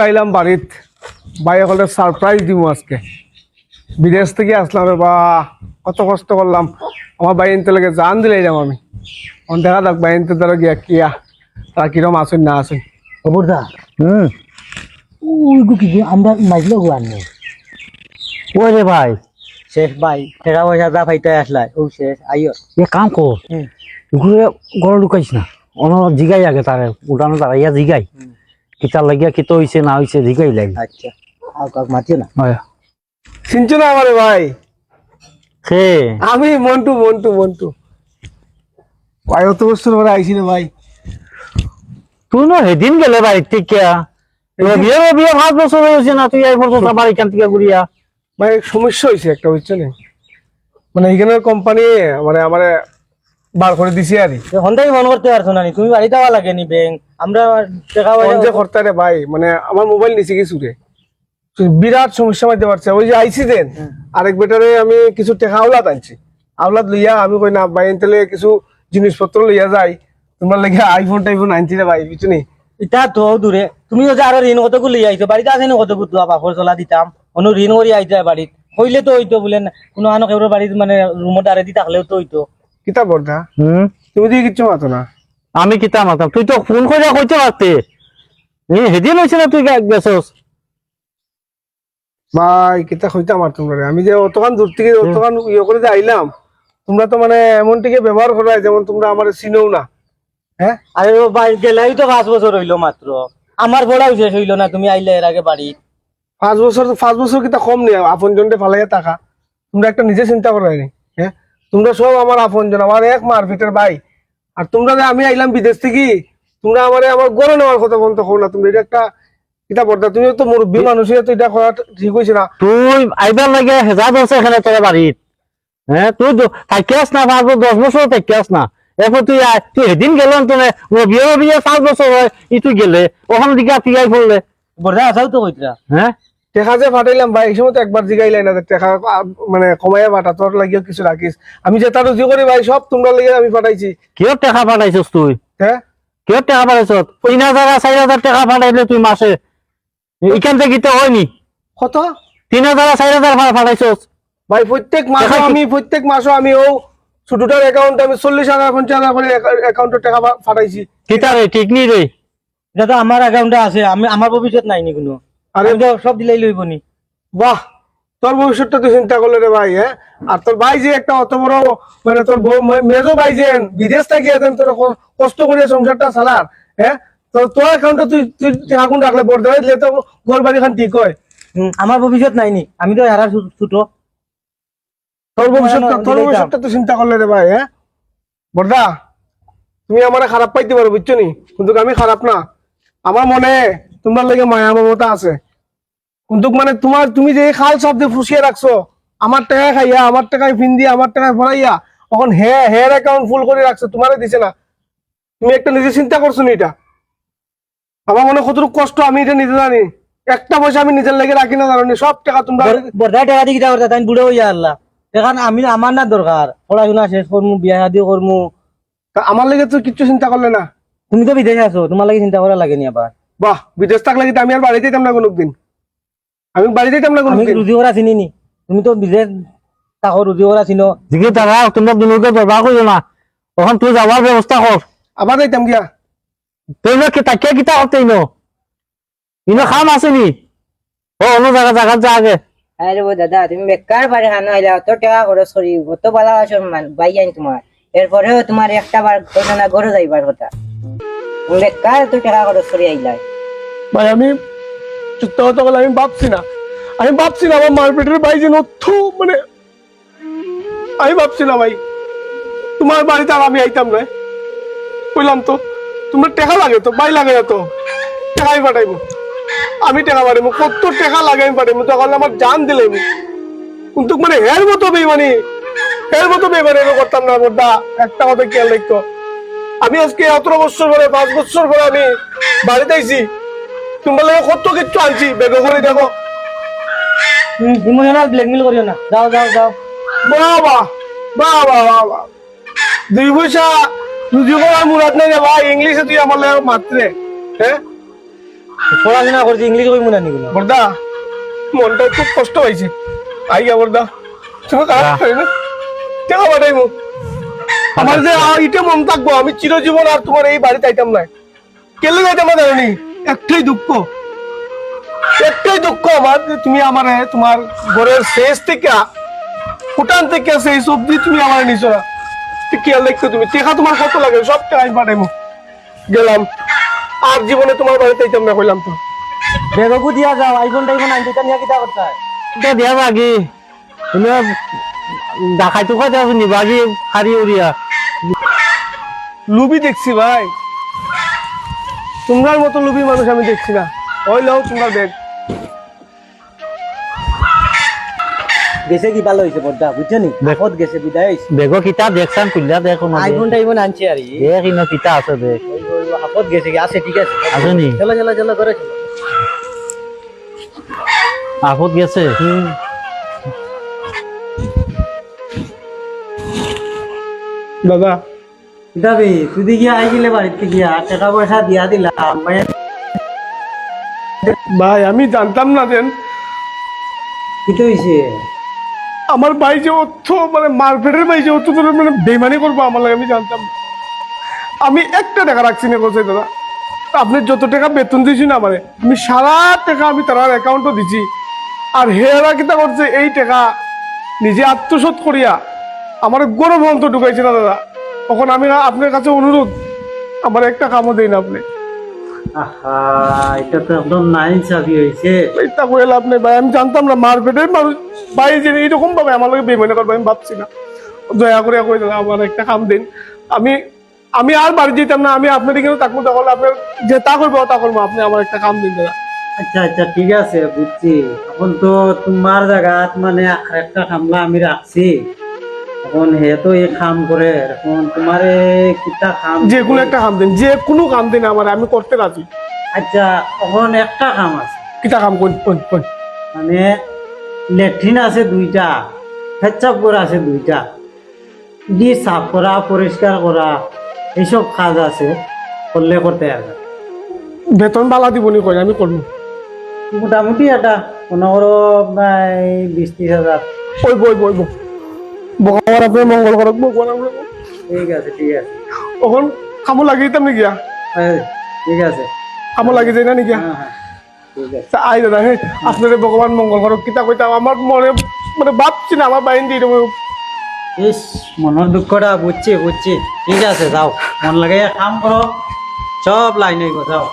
আইলাম বাড়িত। ভাই হলে সারপ্রাইজ দিব আজকে। বিদেশ থেকে আসলাম রে বা কত কষ্ট করলাম। আমার ভাই এনতে লাগে জান দিলে যাম আমি। অন দেখা যাক ভাই এনতে তারা গিয়া কিয়া তারা কিরম আসুন না আসুন। খবরদা হুম। ওই গু কি আমরা মাইজলো গো আননে ওই রে ভাই শেষ ভাই টাকা পয়সা যা পাইতে আসলাই ও শেষ আইও। এ কাম কর হুম। ঘুরে গড় ঢুকাইস না। অন জিগাই আগে তারে উঠানো তারা ইয়া জিগাই। কিতার লাগিয়া কিতো হইছে না হইছে জিগাই লাগে। আচ্ছা আর কাক মাতিও না? হয়। চিনছো না আমারে ভাই? সে আমি মন্টু মন্টু মন্টু। বছর পরে আইসি রে ভাই? তুই না সেদিন গেলে বাড়ির থেকে বিয়ে বিয়ে পাঁচ বছর হয়েছে না তুই এই পর্যন্ত বাড়ি কান থেকে ঘুরিয়া ভাই সমস্যা হয়েছে একটা বুঝছ না মানে এখানের কোম্পানি মানে আমার বার করে দিছি আর হন্দাই মন করতে পারছ না তুমি বাড়ি যাওয়া লাগে নি ব্যাংক আমরা টাকা ফোন যে পয়সা করতে রে ভাই মানে আমার মোবাইল নিচে গেছি রে বিরাট সমস্যা মধ্যে পারছে। ওই যে আইসি দেন আরেক বেটারে আমি কিছু টেকা আওলাদ আনছি। আওলাদ লইয়া আমি কই না ভাই এনতেলে কিছু জিনিসপত্র লইয়া যাই। তোমরা লেগে আইফোন টাইফোন আনছি রে ভাই বুঝছ নি? ইটা তো দূরে। তুমি যে আরও ঋণ কত গুলি আইছো? বাড়িতে আছে নি কতগুলো বাপর চলা দিতাম। অনু ঋণ করি আইতে বাড়িত। হইলে তো হইতো বলে কোনো আনো কেউ বাড়িত মানে রুমত আরে দি থাকলেও তো হইতো। কিতা বর্দা হুম? তুমি দিয়ে কিচ্ছু মাতো না। আমি কিতা মাতাম। তুই তো ফোন করে কইতে পারতে। সেদিন হয়েছে না তুই গেছস ভাই কিতা হইতা আমার তোমরা আমি যে অতখান দূর থেকে অতখান ইয়ে করে যে আইলাম তোমরা তো মানে এমন থেকে ব্যবহার করাই যেমন তোমরা আমার চিনেও না। হ্যাঁ? আরে বাড়ি গেলাই তো পাঁচ বছর হইল মাত্র। আমার বড়াও শেষ হইল না তুমি আইলে এর আগে বাড়ি। পাঁচ বছর পাঁচ বছর কিতা কম নেই। আপন জনটে ফালাইয়া টাকা তোমরা একটা নিজে চিন্তা হ্যাঁ তোমরা সব আমার আপন জন আমার এক মারপিটের ভাই। আর তোমরা যে আমি আইলাম বিদেশ থেকে তোমরা আমার আমার গড়ে নেওয়ার কথা বন্ধ করো না। তুমি এটা একটা এটা বর্দা তুমি তো মুরব্বী মানুষ তো এটা করা ঠিক হয়েছে না। তুই আইবার লাগে হেজার বছর এখানে তোর বাড়িত। হ্যাঁ তুই থাকিয়াস না পাঁচ বছর দশ বছর থাকিয়াস না। এরপর তুই তুই সেদিন গেলেন তো বিয়ে বিয়ে পাঁচ বছর হয় ই তুই গেলে। ওখান দিকে তুই আই পড়লে বড়া আসাও তো কইতরা। হ্যাঁ? টেকা যে ফাটাইলাম ভাই এই সময় তো একবার জিগাইলাই না টেকা মানে কমাইয়া ফাটা তোর লাগিও কিছু রাখিস। আমি যে তার রুজি করি ভাই সব তোমরা লেগে আমি ফাটাইছি। কিয় টাকা পাঠাইছস তুই? হ্যাঁ? কিয় টাকা পাঠাইছ তিন হাজার আর চারি হাজার টাকা পাঠাইলে তুই মাসে এখান থেকে তো হয়নি কত? তিন হাজার আর চারি হাজার পাঠাইছস ভাই প্রত্যেক মাসে আমি প্রত্যেক মাসে আমি ও ছোটটার অ্যাকাউন্টে আমি চল্লিশ হাজার পঞ্চাশ হাজার করে অ্যাকাউন্টে টাকা রে ঠিক নি রে এটা আমার অ্যাকাউন্টে আছে আমি আমার ভবিষ্যৎ নাই নি কোনো? আরে তো সব দিলেই লইব নি। বাহ তোর ভবিষ্যৎটা তুই চিন্তা করলে রে ভাই হ্যাঁ? আর তোর ভাই যে একটা অত বড় মানে তোর মেজো ভাই যে বিদেশ থেকে তোর কষ্ট করে সংসারটা চালার হ্যাঁ? তো তোর অ্যাকাউন্টে তুই তুই রাখলে বড় দিলে তো ঘর বাড়ি খান ঠিক হয়। আমার ভবিষ্যৎ নাই নি আমি তো হারা ছোট তোর ভবিষ্যৎটা তোর ভবিষ্যৎটা তুই চিন্তা করলে রে ভাই হ্যাঁ? বড়দা তুমি আমার খারাপ পাইতে পারো বুঝছ নি? কিন্তু আমি খারাপ না। আমার মনে তোমার লাগে মায়া মমতা আছে। কিন্তু মানে তোমার তুমি যে খাল শব্দে ফুসিয়ে রাখছো আমার টাকা খাইয়া আমার টাকায় ফিন দিয়ে আমার টাকায় ভরাইয়া এখন হে হেয়ার অ্যাকাউন্ট ফুল করে রাখছো তোমারে দিছে না। তুমি একটা নিজে চিন্তা করছ নি এটা? আমার মনে কতটুকু কষ্ট আমি এটা নিজে জানি। একটা পয়সা আমি নিজের লেগে রাখি না জানি সব টাকা তোমরা বর্ধা টাকা দিয়ে কিটা করতে তাই বুড়ো হইয়া আল্লাহ। এখন আমি আমার না দরকার পড়াশোনা শেষ করমু বিয়া শাদি করমু আমার লেগে তো কিচ্ছু চিন্তা করলে না। তুমি তো বিদেশে আছো তোমার লাগে চিন্তা করা লাগে নি আবার বাহ বিদেশ থাকলে কিন্তু আমি আর বাড়িতে যেতাম না কোনোদিন? আমি বাড়িতে যেতাম না কোনোদিন? রুজি করা চিনি নি। তুমি তো বিদেশ তাকো রুজি করা চিনো। দিকে তারা তোমরা দুনুকে দরবার করিও না। ওখান তুই যাওয়ার ব্যবস্থা কর আবার যাইতাম গিয়া? তুই না কি তাকিয়া কিতা করতে ইনো? ইনো খাম আসেনি ও অন্য জায়গা জায়গা যা আগে। আরে ও দাদা তুমি বেকার বাড়ি খানো আইলা অত টাকা খরচ করি অত ভালো আছো ভাই আইন তোমার এরপরেও তোমার একটা বার কইলো না ঘরে যাইবার কথা বেকার এত টাকা খরচ করি আইলা ভাই, আমি সত্য কথা বলে আমি ভাবছি না। আমি ভাবছি না আমার মারপেটের ভাই যে নথ্য মানে আমি ভাবছি না ভাই। তোমার বাড়িতে আর আমি আইতাম না। বললাম তো? তোমার টাকা লাগে তো, ভাই লাগে না তো। টাকা আমি পাঠাইবো। আমি টাকা পাঠাইবো, কত টাকা লাগে আমি পাঠাইবো। তখন আমার জান দিলে কিন্তু মানে হের মতো বেমানি হের মতো বেমানি করতাম না বড়দা একটা কথা খেয়াল রাখতো আমি আজকে সতেরো বছর পরে পাঁচ বছর পরে আমি বাড়িতে আইছি। তোমার লাগে কত কিছু আনছি? বেগে করে দেখো। ইমোশনাল ব্ল্যাকমেল করিও না। যাও যাও যাও। বাবা বাবা বাবা। দুই পয়সা রুজি করার মুরাদ নাই রে ভাই। ইংলিশে তুই আমার লাগে মাত্রে হ্যাঁ পড়াশোনা করছি ইংলিশ কইমু না। নিগুলো বর্দা মনটা খুব কষ্ট হয়েছে। আই গা বর্দা চলো খারাপ করে না টাকা পাঠাইমু আমার যে আ, ইটা মন থাকব আমি চিরজীবন আর তোমার এই বাড়িতে আইতাম না কেলে যাইতাম না জানি? একটাই দুঃখ। একটাই দুঃখ আমার যে তুমি আমার তোমার ঘরের শেষ থেকে ফুটান থেকে সেই সবজি তুমি আমার নিছো না। খেয়াল দেখছ তুমি? টেকা তোমার কত লাগে? সব টাকা আমি পাঠাইমু গেলাম। আর জীবনে তোমার বাড়িতে আইতাম না কইলাম তো। বেগকু দিয়া যাও আইফোন টাইফোন আনতে নিয়া কিতা করতা এটা দিয়া বাগি তুমি দেখাইতো কয় যাব নি বাগি হারি উড়িয়া। লুবি দেখছি ভাই। তোমরার মতো লুবি মানুষ আমি দেখছি না। ওই লাও তোমরা দেখ গেছে কি ভালো হইছে বড়দা বুঝছ নি? বিপদ গেছে বিদায় হইছে দেখো কিতা দেখছান খুললা দেখো না আইফোন টাইফোন আনছি আর। দেখ ইনো কিতা আছে দেখ। আপদ গেছে কি? আছে ঠিক আছে। আছে নি? চলো চলো চলো করে চলো। আপদ গেছে? দাদা যাবি? তুই দেখি আই গেলে বাড়িতে গিয়া টাকা পয়সা দিয়া দিলাম ভাই আমি জানতাম না দেন। কি তো হইছে? আমার ভাই যে অর্থ মানে মারপেটের ভাই যে অর্থ মানে বেমানি করব আমার লাগে আমি জানতাম আমি একটা টাকা রাখছি না কোথায় দাদা? আপনি যত টাকা বেতন দিয়েছি না আমারে আমি সারা টাকা আমি তার অ্যাকাউন্টও দিছি। আর হেরা কিতা করছে এই টাকা নিজে আত্মসাৎ করিয়া আমার গরম অন্ত ঢুকাইছে না দাদা। তখন আমি আপনার কাছে অনুরোধ আমার একটা কামও দেই না আপনি এটা তো একদম নাই চাবি হইছে এটা করে লাভ নেই ভাই আমি জানতাম না মারপেটের মানুষ। ভাই যে এইরকম ভাবে আমার লোক বেমানি করবে আমি ভাবছি না। দয়া করে কই দাদা আমার একটা কাম দিন। আমি আমি আর বাড়ি যেতাম না আমি আপনার এখানে থাকব তাহলে আপনার যে তা করব তা করব আপনি আমার একটা কাম দিন দাদা। আচ্ছা আচ্ছা ঠিক আছে বুঝছি। এখন তো তোমার জায়গাত মানে একটা কামলা আমি রাখছি। এখন হে তো এই কাম করে এখন তোমার কিতা কাম যে কোনো একটা কাম দিন যে কোনো কাম দিন আমার আমি করতে রাজি। আচ্ছা এখন একটা কাম আছে। কিতা কাম কোন কোন কোন মানে লেট্রিন আছে দুইটা পেচ্ছাপ করা আছে দুইটা। দি সাফ করা পরিষ্কার করা এইসব কাজ আছে করলে করতে হবে বেতন বালা দিবনি কই আমি করব মোটামুটি একটা পনেরো বিশ ত্রিশ হাজার। ওই বই বই বই ভগবান আপনার মঙ্গল করক ভগবান ঠিক আছে ঠিক আছে। তখন কামো লাগিয়ে দিতাম নাকি ঠিক আছে। কামো লাগিয়ে যায় না নাকি হ্যাঁ হ্যাঁ আই দাদা হে আপনার ভগবান মঙ্গল করক কিতা কইতাম আমার মনে মানে ভাবছি না আমার বাইন দিয়ে এরকম ইস মনের দুঃখটা বুঝছি বুঝছি। ঠিক আছে যাও। মন লাগে কাম করো সব লাইনে যাও।